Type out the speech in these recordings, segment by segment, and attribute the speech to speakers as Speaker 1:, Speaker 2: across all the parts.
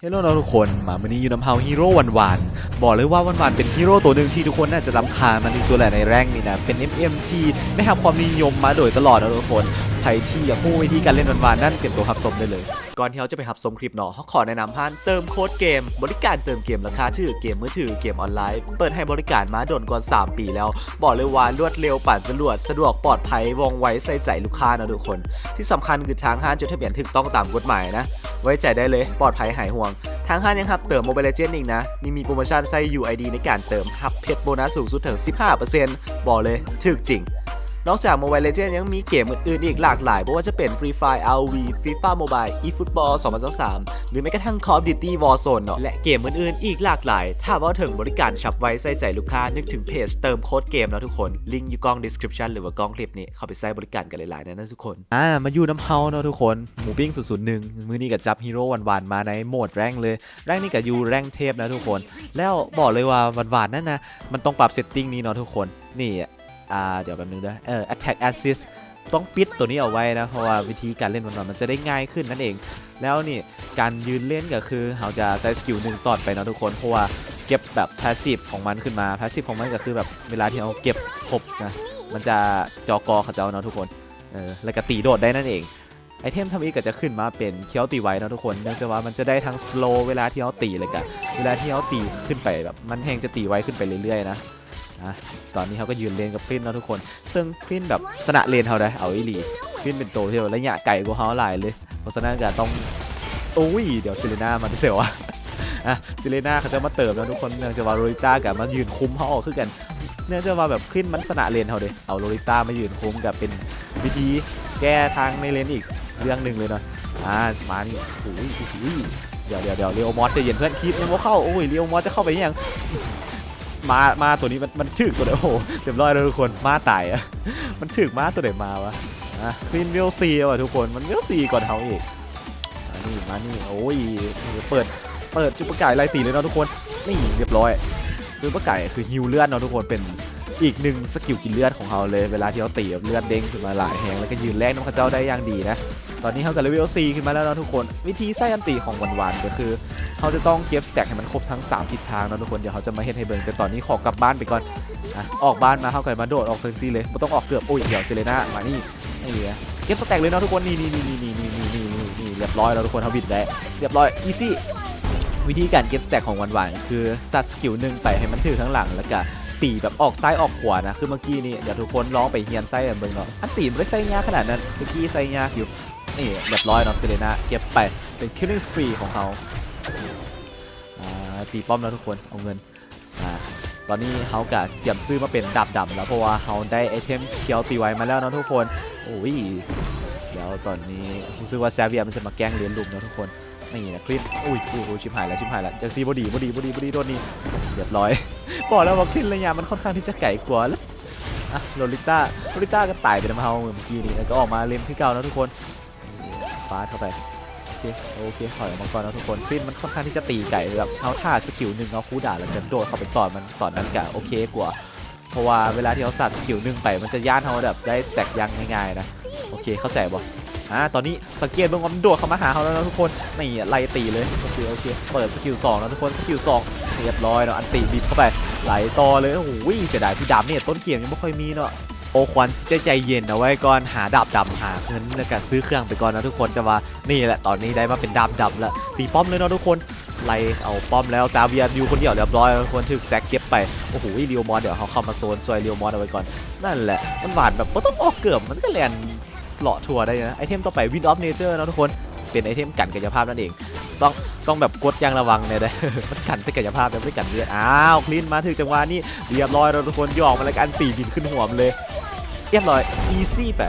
Speaker 1: เฮลโลนะทุกคนมาวันนี้อยู่น้ำเฮาฮีโร่วันวานบอกเลยว่าวันวานเป็นฮีโร่ตัวหนึ่งที่ทุกคนน่าจะรำคาญมันในตัวแหละในแรงนี่นะเป็น MM ที่ได้รับความนิยมมาโดยตลอดนะทุกคน ครที่อยากรู้วิธีการเล่นวันวานๆนั่นเตรียมตัวรับชมได้เลย ก่อนที่เราจะไปรับชมคลิปเนาะเขาขอแนะนำผ่านเติมโค้ดเกม บริการเติมเกมราคาถือเกมมือถือเกมออนไลน์ เปิดให้บริการมาโดนก่อน3ปีแล้ว บอกเลยว่ารวดเร็วปั่นสะดวกสะดวกปลอดภัยว่องไวใส่ใจลูกค้านะทุกคน ที่สำคัญคือทางห้างจดทะเบียนถูกต้องตามกฎหมายนะ ไว้ใจได้เลยปลอดภัยหายห่วงทางห้างยังครับเติมโมบายเลเจนด์อีกนะ นี่มีโปรโมชั่นใส่ UID ในการเติมฮับเพชรโบนัสสูงสุดถึง 15%บอกเลยถึกจริง นอกจาก Mobile Legends ยังมีเกมอื่นๆอีกหลากหลายไม่ว่าจะเป็น Free Fire RV FIFA Mobile eFootball 2023 หรือแม้กระทั่ง Call of Duty Warzone เนาะและเกมอื่นๆอีกหลากหลาย ถ้าว่าถึงบริการฉับไวใส่ใจลูกค้านึกถึงเพจเติมโค้ดเกมนะทุกคนลิงก์อยู่กล้อง description หรือว่ากล้องคลิปนี้เข้าไปใช้บริการกันหลายๆนะนะทุกคนอ่ามาอยู่น้ำเฮาเนาะทุกคนหมูปิ้ง001มือนี้กับจับฮีโร่หวานๆมาในโหมดแรงเลยแรงนี่กับยูแรงเทพนะทุกคน แล้วบอกเลยว่าหวานๆนั่นนะมันต้องปรับเซตติ้งนี้เนาะทุกคนนี่ อ่าเดี๋ยวแป๊บนึงด้วยเออ attack assist ต้องปิดตัวนี้เอาไว้นะ เพราะว่าวิธีการเล่นมันมันจะได้ง่ายขึ้นนั่นเอง แล้วนี่การยืนเล่นก็คือเราจะใช้สกิลหนึ่งตอดไปเนาะทุกคน เพราะว่าเก็บแบบ passive ของมันขึ้นมา passive ของมันก็คือแบบเวลาที่เราเก็บครบนะ มันจะจอกอเขาเจ้าเนาะทุกคน เออ แล้วก็ตีโดดได้นั่นเองไอเทมทำอีกก็จะขึ้นมาเป็นเคี้ยวตีไว้นะทุกคน เนื่องจากว่ามันจะได้ทั้ง slow เวลาที่เราตีเลยกันเวลาที่เราตีขึ้นไปแบบมันแหงจะตีไว้ขึ้นไปเรื่อยๆนะ นะตอนนี้เขาก็ยืนเลนกับพรินแล้วทุกคน ซึ่งพรินแบบสนะเลนเขาได้เอาอีหลีพรินเป็นตัวที่แบบระยะไกลกว่าเขาหลายเลย เพราะฉะนั้นก็ต้องโอ้ยเดี๋ยวซิเลน่ามันเสียวอะอะซิเลน่าเขาจะมาเติมแล้วทุกคนเนื่องจากว่าโรลิต้ากับมายืนคุ้มเขาออกขึ้นกัน เนื่องจากว่าแบบพรินมันสนะเลนเขาเด้เอาโรลิต้ามายืนคุ้มกับเป็นวิธีแก้ทางในเลนอีกเรื่องหนึ่งเลยเนาะอ่ามานี่อุ้ยอุ้ยเดี๋ยวเดี๋ยวเดี๋ยวเรียวมอสจะเย็นเพื่อนคลิปยังไม่เข้าโอ้ยเรียวมอสจะเข้าไปยัง มามาตัวนี้มันมันถึกตัวเดียวโอ้โหเต็มร้อยแล้วทุกคนมาตายอะมันถึกมาตัวไหนมาวะอะคลีนเวลซีว่ะทุกคนมันเวลซีก่อนเขาอีกมานี่มานี่โอ้ยเปิดเปิดจุดประกายไล่ตีเลยเนาะทุกคนนี่เรียบร้อยจุดประกายคือฮิวเลือดเนาะทุกคนเป็นอีกหนึ่งสกิลกินเลือดของเขาเลยเวลาที่เขาตีเลือดเด้งขึ้นมาหลายแหงแล้วก็ยืนแรกน้ำข้าเจ้าได้อย่างดีนะ ตอนนี้เขากับเลเวลซีขึ้นมาแล้วนะทุกคน วิธีใส่อันตีของวันๆก็คือเขาจะต้องเก็บสแต็กให้มันครบทั้ง 3 ทิศทางนะทุกคนเดี๋ยวเขาจะมาเฮ็ดให้เบิ่งแต่ตอนนี้ขอกลับบ้านไปก่อนอะออกบ้านมาเขากันมาโดดออกเทิงซีเลยไม่ต้องออกเกือบโอ้ยเดี๋ยวเซเลน่ามานี่นี่อะเก็บสแต็กเลยนะทุกคนนี่นี่นี่นี่นี่นี่นี่นี่นี่เรียบร้อยแล้วทุกคนเขาบิดได้เรียบร้อยอีซี่วิธีการเก็บสแต็กของวันๆคือซัดสกิลหนึ่งไปให้มันถือข้างหลังแล้วก็ตีแบบออกซ้ายออกขวานะ คือเมื่อกี้นี่เดี๋ยวทุกคนลองไปเฮียนไส้เบิ่งเนาะอันตีมันไม่ไส้ยากขนาดนั้น เมื่อกี้ไส้ยากอยู่ นี่เรียบร้อยเนาะเซเลน่าเก็บไปเป็น killing spree ของเขาตีป้อมแล้วทุกคนเอาเงินอตอนนี้เขากะเตรียมซื้อมาเป็นดาบดำแล้วเพราะว่าเขาได้ไอเทมเคียวตีไว้มาแล้วนะทุกคนโอ้ยเดี๋ยวตอนนี้รู้สึกว่าแซเวียมันจะมาแกล้งเลี้ยนลุมนะทุกคนนี่นะคลิปอุ้ยอุ้ยอุ้ยชิบหายแล้วชิบหายแล้วจะซีบอดีบอดีบอดีบอดีโดนนี่เรียบร้อยบอกแล้วว่าคลิประยะมันค่อนข้างที่จะไก่กว่าแล้วอะโรลิต้าโรลิต้าก็ตายไปแล้วมาเฮาเมื่อกี้นี้แล้วก็ออกมาเล่นที่เก่านะทุกคน ฟาดเข้าไปโอเคโอเคถอยออกมาก่อนนะทุกคนฟินมันค่อนข้างที่จะตีไก่แบบเอาท่าสกิลหนึ่งเอาคู่ด่าแล้วจะโดดเข้าไปต่อมันตอนนั้นกะโอเคกว่าเพราะว่าเวลาที่เขาสัตว์สกิลหนึ่งไปมันจะย่านเขาแบบได้สแต็กยังง่ายๆนะโอเคเข้าใจบ่อ่าตอนนี้สังเกตเบื้องว่ามันโดดเข้ามาหาเขาแล้วนะทุกคนนี่ไล่ตีเลยโอเคโอเคเปิดสกิลสองแล้วทุกคนสกิลสองเรียบร้อยเนาะอันตีบิดเข้าไปไหลต่อเลยโอ้โหเสียดายพี่ดำเนี่ยต้นเกียงยังไม่ค่อยมีเนาะ โอควันใจใจเย็นเอาไว้ก่อนหาดาบดำหาเงินแล้วก็ซื้อเครื่องไปก่อนนะทุกคนแต่ว่านี่แหละตอนนี้ได้มาเป็นดาบดำแล้วตีป้อมเลยเนาะทุกคนไล่เอาป้อมแล้วซาเวียนอยู่คนเดียวเรียบร้อยคนถึกแซกเก็บไปโอ้โหเรียวมอนเดี๋ยวเขาเข้ามาโซนซวยเรียวมอนเอาไว้ก่อนนั่นแหละมันหวานแบบไม่ต้องออกเกือบมันก็แลนเลาะทัวร์ได้นะไอเทมต่อไปวินออฟเนเจอร์นะทุกคนเป็นไอเทมกันกายภาพนั่นเองต้องต้องแบบกดยังระวังเนี่ยนะมันกันแต่กายภาพแต่ไม่กันเลือดอ้าวคลีนมาถึงจังหวะนี้เรียบร้อยแล้วทุกคนย่อมาแล้วกันตีบินขึ้นหัวมเลย เรียบร้อย อีซี่ไป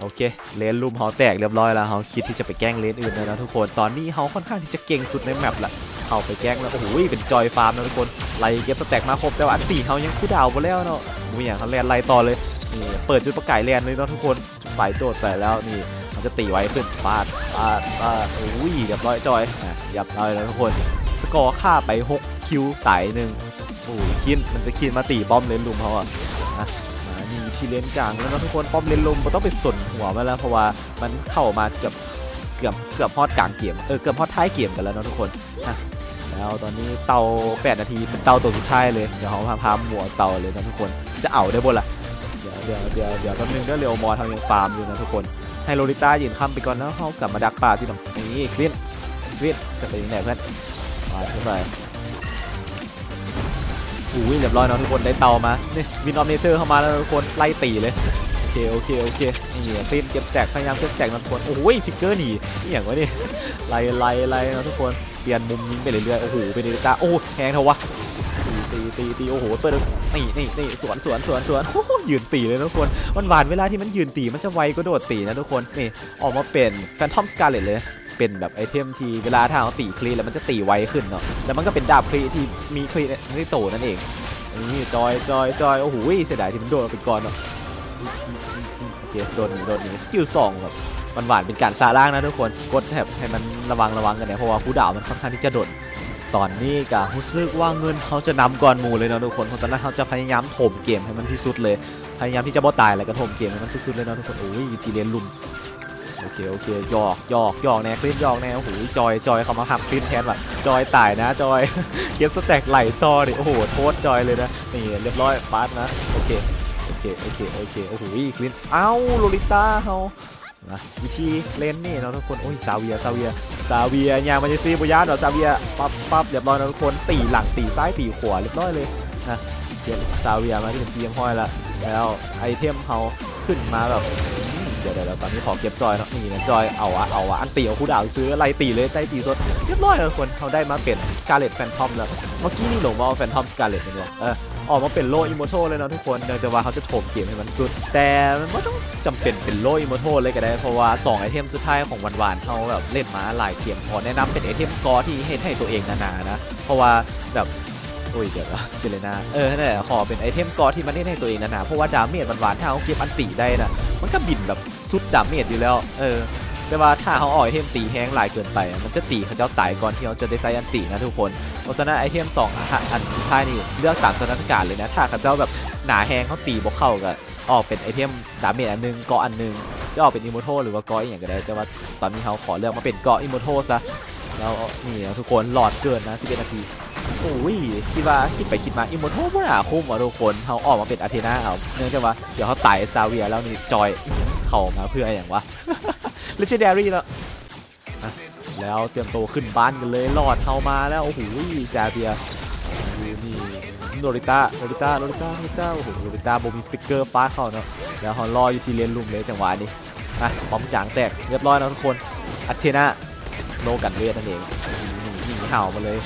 Speaker 1: โอเค เลนลุมเขาแตกเรียบร้อยแล้วเขาคิดที่จะไปแกล้งเลนอื่นแล้วนะทุกคน ตอนนี้เขาค่อนข้างที่จะเก่งสุดในแมปละเขาไปแกล้งแล้ว โอ้โห เป็นจอยฟาร์มนะทุกคน ไล่เก็บสแต็กมาครบแต่ว่าอันตีเขายังคู่ดาวไปแล้วเนาะมูอย่างเขาแลนไล่ต่อเลยนี่เปิดจุดประกายแลนเลยเนาะทุกคนฝ่ายโดดไปแล้วนี่มันจะตีไว้ขึ้นปาดปาดปาดโอ้ยเรียบร้อยจอยอะเรียบร้อยแล้วทุกคน สกอร์ค่าไป 6 คิวตายหนึ่ง โอ้ยคินมันจะคินมาตีป้อมเลนลุมเขาอะนะมานี่ที่เลนกลางแล้วนะทุกคนป้อมเลนลุมก็ต้องไปสนหัวมาแล้วเพราะว่ามันเข้ามาเกือบเกือบเกือบฮอดกลางเกมเออเกือบฮอดท้ายเกมกันแล้วนะทุกคนนะแล้วตอนนี้เตา8นาทีเป็นเตาตัวสุดท้ายเลยเดี๋ยวเขาพาพาหมัวเตาเลยนะทุกคนจะเอาได้บ่ล่ะเดี๋ยวเดี๋ยวเดี๋ยวเดี๋ยวแป๊บนึงเดี๋ยวเร็วมอทำยังฟาร์มอยู่นะทุกคนให้โลลิต้ายืนค้ำไปก่อนแล้วเขากลับมาดักปลาสิน้องนี่คลินคลินจะไปยังไงเพื่อนมาขึ้นไป อุ้ยเรียบร้อยเนาะทุกคนได้เตามานี่วินออมเนเจอร์เข้ามาแล้วทุกคนไล่ตีเลยโอเคโอเคโอเคนี่ตีนเก็บแจกพยายามเก็บแจกนะทุกคนโอ้ยฟิกเกอร์หนีนี่อย่างวะนี่ไล่ไล่ไล่นะทุกคนเปลี่ยนมุมยิงไปเรื่อยๆโอ้โหเป็นเดลต้าโอ้แหงเถอะวะตีตีตีตีโอ้โหเปิดนี่นี่นี่สวนสวนสวนสวนยืนตีเลยทุกคนมันหวานเวลาที่มันยืนตีมันจะไวก็โดดตีนะทุกคนนี่ออกมาเป็นแฟนทอมสกาเลตเลย เป็นแบบไอเทมที่เวลาถ้าเราตีคลีแล้วมันจะตีไวขึ้นเนาะแล้วมันก็เป็นดาบคลีที่มีคลีในโตนั่นเองนี่จอยจอยจอยโอ้โหเสียดายที่มันโดนไปก่อนเนาะโอเคโดนหนีโดนหนีสกิลสองแบบมันหวานเป็นการซาร่างนะทุกคนกดแถบให้มันระวังระวังกันเนี่ยเพราะว่าผู้ด่าวมันค่อนข้างที่จะโดดตอนนี้กะรู้สึกว่าเงินเขาจะนำก่อนหมู่เลยเนาะทุกคนเพราะฉะนั้นเขาจะพยายามถมเกมให้มันที่สุดเลย พยายามที่จะบ่ตายแล้วก็ถมเกมให้มันสุดๆเลยเนาะทุกคนโอ้ยทีเรียนลุม โอเค โอเคหยอกหยอกหยอกแน่คลิปหยอกแน่โอ้โหจอยจอยเขามาหักคลิปแทนว่ะจอยตายนะจอยเก็บสแต็กไหลจอดิโอ้โหโทษจอยเลยนะนี่เรียบร้อยฟาสนะโอเคโอเคโอเคโอเคโอ้โหคลินเอ้าโลลิต้าเฮานะวิธีเล่นนี่เนาะทุกคนโอ้ยซาเวียซาเวียซาเวียยางมันจะซีบุยาดอซาเวียปั๊บปั๊บเรียบร้อยนะทุกคนตีหลังตีซ้ายตีขวาเรียบร้อยเลยนะเดี๋ยวซาเวียมาที่เป็นเตียงห้อยละแล้วไอเทมเขาขึ้นมาแบบ เดี๋ยวเดี๋ยวตอนนี้ขอเก็บจอยนะนี่นะจอยเอาอะเอาอะอันตีเอาคู่ดาวซื้ออะไล่ตีเลยใจตีสดเรียบร้อยแล้วทุกคนเขาได้มาเป็นสกาเลตแฟนทอมแล้วเมื่อกี้นี่หลงว่าแฟนทอมสกาเลตเป็นวะเออออกมาเป็นโลอิโมโทเลยเนาะทุกคนเนื่องจากว่าเขาจะโถมเกมให้มันสุด แต่มันไม่ต้องจำเป็นเป็นโลอิโมโทเลยก็ได้ เพราะว่า 2 ไอเทมสุดท้ายของวันวานๆเขาแบบเล่นมาหลายเกมขอแนะนำเป็นไอเทมกอที่ให้ให้ตัวเองนานๆนะเพราะว่าแบบ โอ้ยเดี๋ยวนะซิเลนาเออนั่นแหละขอเป็นไอเทมกอที่มันเล่นให้ตัวเองนาๆเพราะว่าดาเมจวันวานๆถ้าเขาเก็บอันติได้นะมันก็บินแบบสุดดาเมจอยู่แล้ว เออ แต่ว่าถ้าเขาอ่อยเทมตีแห้งหลายเกินไป มันจะตีเขาเจ้าตายก่อนที่เขาจะได้ใช้อันตีนะทุกคนเพราะฉะนั้นไอเทมสองอันสุดท้ายนี่เลือกตามสถานการณ์เลยนะถ้าเขาเจ้าแบบหนาแห้งเขาตีบกเข้าก็ออกเป็นไอเทมดาเมจอันหนึงเกาะอันหนึงจะออกเป็นอิโมโทหรือว่าเกาะอีกอย่างก็ได้แต่ว่าตอนนี้เขาขอเลือกมาเป็นเกาะอิโมโทซะแล้วนี่ทุกคนหลอดเกินนะ11นาที โอ้ยคิดว่าคิดไปคิดมาอิโมโทบ่น่าคุ้มอะทุกคนเขาออกมาเป็นอาเทนาเอาเนื่องจากว่าเดี๋ยวเขาไต่ซาเวียแล้วนี่จอยเข้ามาเพื่ออย่างวะเลเจนดารี่แล้วอะแล้วเตรียมตัวขึ้นบ้านกันเลยหลอดเข้ามาแล้วโอ้โหซาเวียนี่โนริต้าโนริต้าโนริต้าโนริต้าโอ้โหโนริต้าโบมีฟิกเกอร์ฟ้าเข้าเนาะแล้วเขารออยู่ที่เลนลุมเลยจังหวะนี้อะพร้อมจางแตกเรียบร้อยแล้วทุกคนอาเทนาโลกันเวทนั่นเองนี่นี่เห่ามาเลย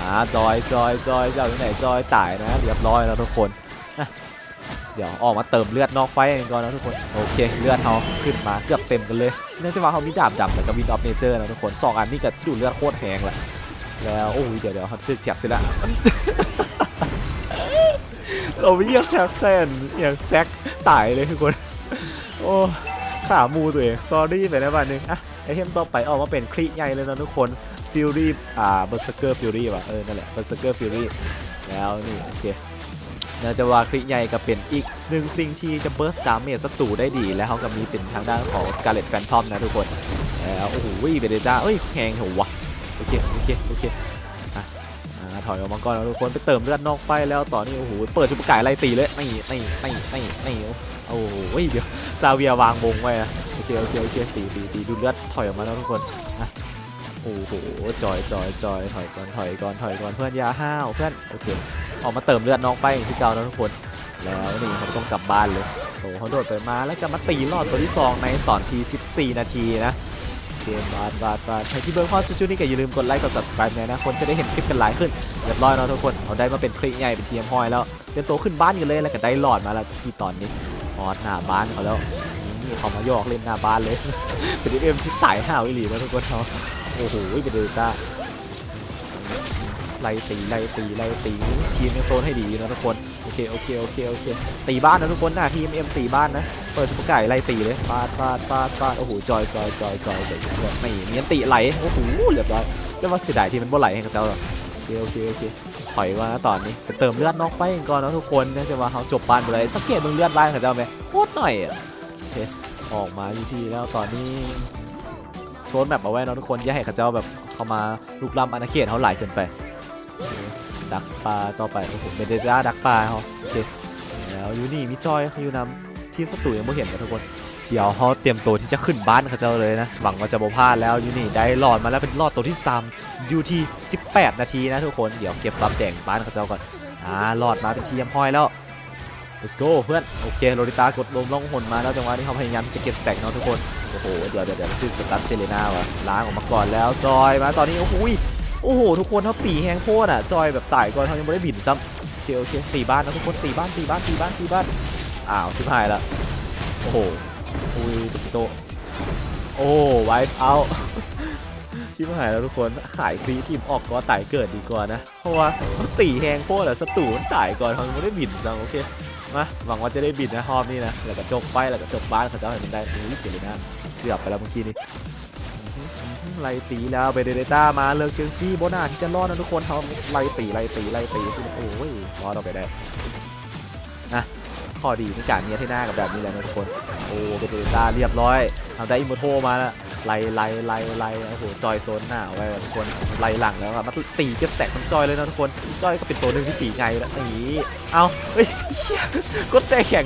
Speaker 1: าจอยจอยจอยจ้าอยู่ไหนจอยตายนะเรียบร้อยแล้วทุกคนเดี๋ยวออกมาเติมเลือดนอกไฟกันก่อนนะทุกคนโอเคเลือดเขาขึ้นมาเกือบเต็มกันเลยเนื่องจากว่าเขามีดาบดำแต่กับวินออฟเนเจอร์นะทุกคนสองอันนี้ก็ดูดเลือดโคตรแพงแหละแล้วโอ้ยเดี๋ยวเดี๋ยวเขาซื้อแคปเสร็จแล้วเราไม่เรียกแคปเซนอย่างแซกตายเลยทุกคนโอ้ขามูตัวเองซอรี่ไปแล้ววันนึงอะไอเทมต่อไปออกมาเป็นคลีใหญ่เลยนะทุกคน ฟิวรี่อ่าเบอร์สเกอร์ฟิวรี่ว่ะเออนั่นแหละเบอร์สเกอร์ฟิวรี่แล้วนี่โอเคน่าจะวาคลีใหญ่ก็เป็นอีกหนึ่งสิ่งที่จะเบิร์สดาเมจศัตรูได้ดี แล้วเขาก็มีเป็นทางด้านของสกาเลตแฟนทอมนะทุกคนแล้วโอ้โหเบเดต้าเอ้ยแพงหรอวโอเคโอเคโอเคอะถอยออกมาก่อนนะทุกคนไปเติมเลือดนอกไฟแล้วต่อนี่โอ้โหเปิดชุบไก่ไล่ตีเลยนี่นี่นี่นี่นี่โอ้โหเดี๋ยวซาเวียวางวงไว้อะโอเคโอเคโอเคตีตีตีดูเลือดถอยออกมาแล้วทุกคนอะ อ้โหจอยจอยจอยถอยก่อนถอยก่อนถอยก่อนเพื่อนยาห้าวเพื่อนโอเคออกมาเติมเลือดน้อกไฟอย่างที่เก่าแล้วทุกคนแล้วนี่เขาต้องกลับบ้านเลยโอ้โหเขาโดดไปมาแล้วจะมาตีรอดตัวที่สองในตอนที 14 นาทีนะเกมบาดบาดบาดใครที่เบิร์คอสจูนี่ก็อย่าลืมกดไลค์กด subscribe เลยนะคนจะได้เห็นคลิปกันหลายขึ้นเรียบร้อยแล้วทุกคนเอาได้มาเป็นคลิปใหญ่เป็นเทียมฮอยแล้วเตรียมตัวขึ้นบ้านกันเลยแล้วก็ได้หลอดมาแล้วที่ตอนนี้ออดหน้าบ้านเขาแล้วนี่เขามายอกเล่นหน้าบ้านเลยเป็นเอ็มที่สายห้าวอีหลีนะทุกคนเขา โอ้โหเป็นเดลต้าไล่ตีไล่ตีไล่ตีทีมยังโซนให้ดีนะทุกคนโอเคโอเคโอเคโอเคตีบ้านนะทุกคนน้าทีมเอ็มตีบ้านนะเปิดสุปไก่ไล่ตีเลยฟาดฟาดฟาดฟาดโอ้โหจอยจอยจอยจอยจอยไม่เนียนตีไหลโอ้โหเรียบร้อยก็ว่าเสียดายที่มันบ่ไหลให้กับเจ้าหรอโอเคโอเคโอเคถอยว่าตอนนี้ไปเติมเลือดนอกไปก่อนนะทุกคนนะจะว่าเขาจบบ้านไปเลยสังเกตมึงเลือดบ้านของเจ้าไหมโคตรหน่อยอะโอเคออกมาอยู่ที่แล้วตอนนี้ โซนแบบเอาไว้เนาะทุกคนอย่าให้เขาเจ้าแบบเข้ามาลุกล้ำอาณาเขตเขาหลายเกินไป ดักปลาต่อไปโอ้โหเบเดจ้าดักปลาเขาโอเคแล้วอยู่นี่มีจอยเขาอยู่นำทีมศัตรูยังไม่เห็นนะทุกคนเดี๋ยวเขาเตรียมตัวที่จะขึ้นบ้านเขาเจ้าเลยนะ หวังว่าจะบ่พลาดแล้วอยู่นี่ได้หลอดมาแล้วเป็นหลอดตัวที่3อยู่ที่ 18 นาทีนะทุกคนเดี๋ยวเก็บรับแดงบ้านเขาเจ้าก่อนอ่าหลอดมาเป็นทีมห้อยแล้ว let's go เพื่อน โอเคโรดิตากดลมล่องหนมาแล้วจังหวะนี้เขาพยายามจะเก็บสแต็กเนาะทุกคน โอ้โห เดี๋ยวเดี๋ยวเดี๋ยวคือสตั๊เซเลน่าวะล้างออกมาก่อนแล้ว จอยมาตอนนี้โอ้โหยโอ้โห ทุกคนเขาตีแหงโพดอะ จอยแบบตายก่อนเขายังไม่ได้บินซ้ำโอเคโอเคตีบ้านนะทุกคนตีบ้านตีบ้านตีบ้านตีบ้าน อ้าวชิบหายละโอ้โหอุ้ยตุ๊กโตโอ้ไวฟ์เอาชิบหายแล้วทุกคนขายฟรีทีมออกก็ตายเกิดดีกว่านะ เพราะว่าตีแหงโคตรอะศัตรูมันตายก่อนเขาไม่ได้บินจังโอเค มาหวังว่าจะได้บินนะฮอบนี่นะแล้วก็จบไปแล้วก็จบบ้านเขาจะให้มันได้อุ้ยเสียเลยนะเกือบไปแล้วเมื่อกี้นี้ไล่ตีแล้วไปเดเดต้ามาเลิกเจนซี่โบนาที่จะรอดนะทุกคนเขาไล่ตีไล่ตีไล่ตีโอ้ยรอดออกไปได้นะข้อดีในการเนี้ยที่หน้ากับแบบนี้แหละนะทุกคนโอ้เบเตต้าเรียบร้อยทำได้อิโมโทมาแล้ว ไล่ไล่ไล่ไล่โอ้โหจอยโซนหน้าไว้ทุกคนไล่หลังแล้วอะมาตีเก็บแตกมันจอยเลยนะทุกคนจอยก็เป็นตัวหนึ่งที่ตีไงแล้วนี่เอาเฮ้ยกดแซ่แข็ง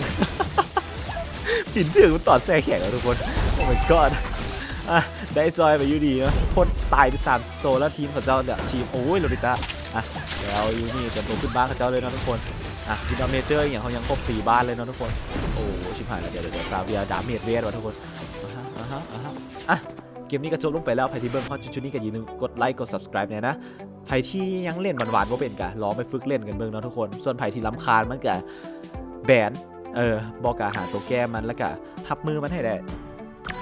Speaker 1: ปิ่นถึงมันตอดแซ่แข็งแล้วทุกคนโอ้ my god อะได้จอยไปอยู่ดีนะคนตายไปสามตัวแล้วทีมของเจ้าเนี่ยทีมโอ้ยโรบิต้าอะแล้วอยู่นี่เตรียมตัวขึ้นบ้านของเจ้าเลยนะทุกคนอะวิดาเมเจอร์อย่างเขายังครบสี่บ้านเลยนะทุกคนโอ้ชิบหายแล้วเดี๋ยวเดี๋ยวซาเวียดาเมจเวทว่ะทุกคนอ่า ฮะอะฮะอะเกมนี้ก็จบลงไปแล้วใครที่เบิ่งพอดชุดนี้ก็อย่าลืมกดไลค์กด subscribe เนี่ยนะใครที่ยังเล่นหวานๆว่าเป็นกะลองไปฝึกเล่นกันเบิ่งเนาะทุกคน ส่วนใครที่ล้ำคาญมันกะแบนเออบอกกะหาตัวแก้มันแล้วกะทับมือมันให้ได้